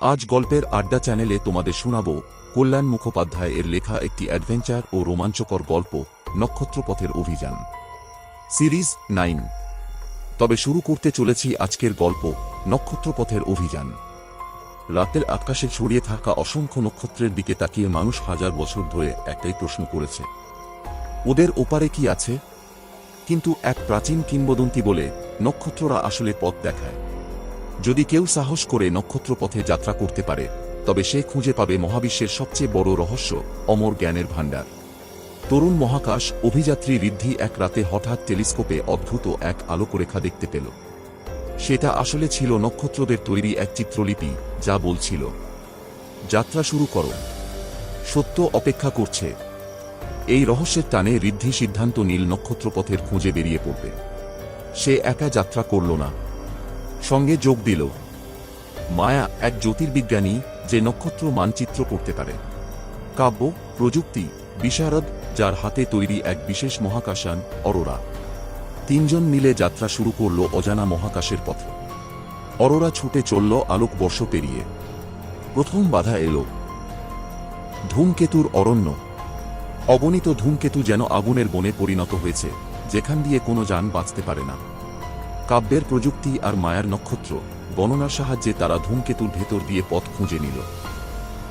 আজ গল্পের আড্ডা চ্যানেলে তোমাদের শোনাব কল্যাণ মুখোপাধ্যায় এর লেখা একটি অ্যাডভেঞ্চার ও রোমাঞ্চকর গল্প, নক্ষত্রপথের অভিযান। সিরিজ নাইন তবে শুরু করতে চলেছি আজকের গল্প, নক্ষত্রপথের অভিযান। রাতের আকাশে ছড়িয়ে থাকা অসংখ্য নক্ষত্রের দিকে তাকিয়ে মানুষ হাজার বছর ধরে একটাই প্রশ্ন করেছে। ওদের ওপারে কি আছে? কিন্তু এক প্রাচীন কিংবদন্তি বলে নক্ষত্ররা আসলে পথ দেখায়। যদি কেউ সাহস করে নক্ষত্রপথে যাত্রা করতে পারে, তবে সে খুঁজে পাবে মহাবিশ্বের সবচেয়ে বড় রহস্য, অমর জ্ঞানের ভাণ্ডার। তরুণ মহাকাশ অভিযাত্রী ঋদ্ধি এক রাতে হঠাৎ টেলিস্কোপে অদ্ভুত এক আলোকরেখা দেখতে পেল। সেটা আসলে ছিল নক্ষত্রদের তৈরি এক চিত্রলিপি, যা বলছিল, যাত্রা শুরু করো। সত্য অপেক্ষা করছে। এই রহস্যের টানে ঋদ্ধি সিদ্ধান্ত নীল নক্ষত্রপথের খুঁজে বেরিয়ে পড়বে। সে একা যাত্রা করল না। সঙ্গে যোগ দিল। মায়া এক জ্যোতির্বিজ্ঞানী যে নক্ষত্র মানচিত্র করতে পারে। কাব্য, প্রযুক্তি, বিশারদ, যার হাতে তৈরি এক বিশেষ মহাকাশান অরোরা। তিনজন মিলে যাত্রা শুরু করল অজানা মহাকাশের পথে। অরোরা ছুটে চলল আলোক বর্ষ পেরিয়ে। প্রথম বাধা এলো। ধূমকেতুর অরণ্য। অগণিত ধূমকেতু যেন আগুনের বনে পরিণত হয়েছে, যেখান দিয়ে কোনো যান বাঁচতে পারে না। কাব্যের প্রযুক্তি আর মায়ার নক্ষত্র, গণনার সাহায্যে তারা ধূমকেতুর ভেতর দিয়ে পথ খুঁজে নিল।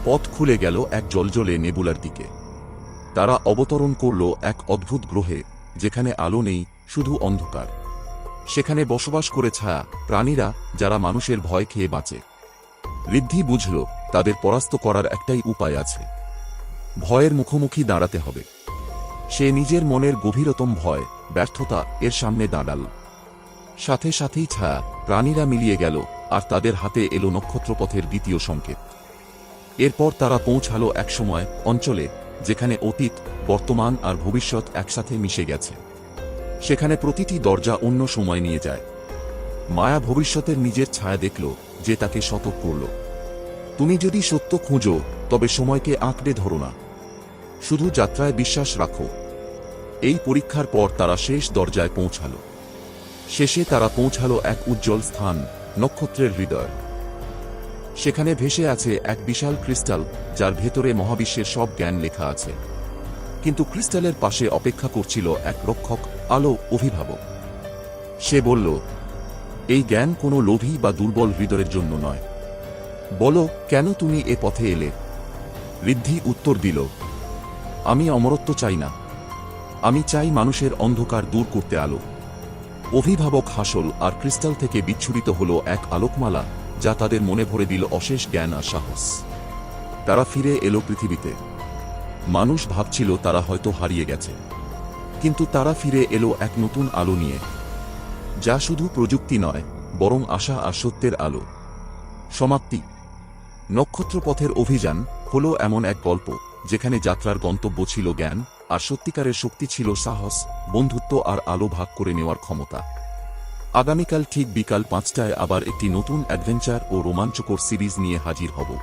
পথ খুলে গেল এক জলজলে নেবুলার দিকে। তারা অবতরণ করল এক অদ্ভুত গ্রহে, যেখানে আলো নেই, শুধু অন্ধকার। সেখানে বসবাস করে ছায়া, প্রাণীরা, যারা মানুষের ভয় খেয়ে বাঁচে। ঋদ্ধি বুঝল, তাদের পরাস্ত করার একটাই উপায় আছে। ভয়ের মুখোমুখি দাঁড়াতে হবে। সে নিজের মনের গভীরতম ভয়, ব্যর্থতা, এর সামনে দাঁড়াল। সাথে সাথেই ছায়া প্রাণীরা মিলিয়ে গেল, আর তাদের হাতে এলো নক্ষত্রপথের দ্বিতীয় সংকেত। এরপর তারা পৌঁছালো একসময় অঞ্চলে, যেখানে অতীত, বর্তমান আর ভবিষ্যৎ একসাথে মিশে গেছে। সেখানে প্রতিটি দরজা অন্য সময় নিয়ে যায়। মায়া ভবিষ্যতের নিজের ছায়া দেখল যে তাকে সতর্ক করল। তুমি যদি সত্য খুঁজো, তবে সময়কে আঁকড়ে ধরো না। শুধু যাত্রায় বিশ্বাস রাখো। এই পরীক্ষার পর তারা শেষ দরজায় পৌঁছালো। শেষে তারা পৌঁছালো এক উজ্জ্বল স্থান, নক্ষত্রের হৃদয়। সেখানে ভেসে আছে এক বিশাল ক্রিস্টাল, যার ভেতরে মহাবিশ্বের সব জ্ঞান লেখা আছে। কিন্তু ক্রিস্টালের পাশে অপেক্ষা করছিল এক রক্ষক, আলো অভিভাবক। সে বলল, এই জ্ঞান কোনো লোভী বা দুর্বল হৃদয়ের জন্য নয়। বলো, কেন তুমি এ পথে এলে? ঋদ্ধি উত্তর দিল, আমি অমরত্ব চাই না। আমি চাই মানুষের অন্ধকার দূর করতে আলো। অভিভাবক হাসল আর ক্রিস্টাল থেকে বিচ্ছুরিত হল এক আলোকমালা, যা তাদের মনে ভরে দিল অশেষ জ্ঞান আর সাহস। তারা ফিরে এলো পৃথিবীতে। মানুষ ভাবছিল তারা হয়তো হারিয়ে গেছে। কিন্তু তারা ফিরে এলো এক নতুন আলো নিয়ে, যা শুধু প্রযুক্তি নয়, বরং আশা আর সত্যের আলো। সমাপ্তি। নক্ষত্রপথের অভিযান হল এমন এক গল্প, যেখানে যাত্রার গন্তব্য ছিল জ্ঞান আর সত্যিকারের শক্তি ছিল সাহস, বন্ধুত্ব আর আলো ভাগ করে নেওয়ার ক্ষমতা। আগামীকাল ঠিক বিকাল পাঁচটায় আবার একটি নতুন অ্যাডভেঞ্চার ও রোমাঞ্চকর সিরিজ নিয়ে হাজির হব।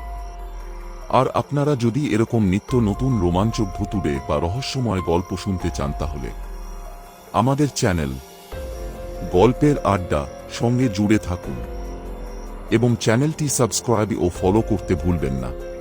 আর আপনারা যদি এরকম নিত্য নতুন রোমাঞ্চক ভুতুড়ে বা রহস্যময় গল্প শুনতে চান তাহলে, আমাদের চ্যানেল গল্পের আড্ডা সঙ্গে জুড়ে থাকুন। এবং চ্যানেলটি সাবস্ক্রাইব ও ফলো করতে ভুলবেন না।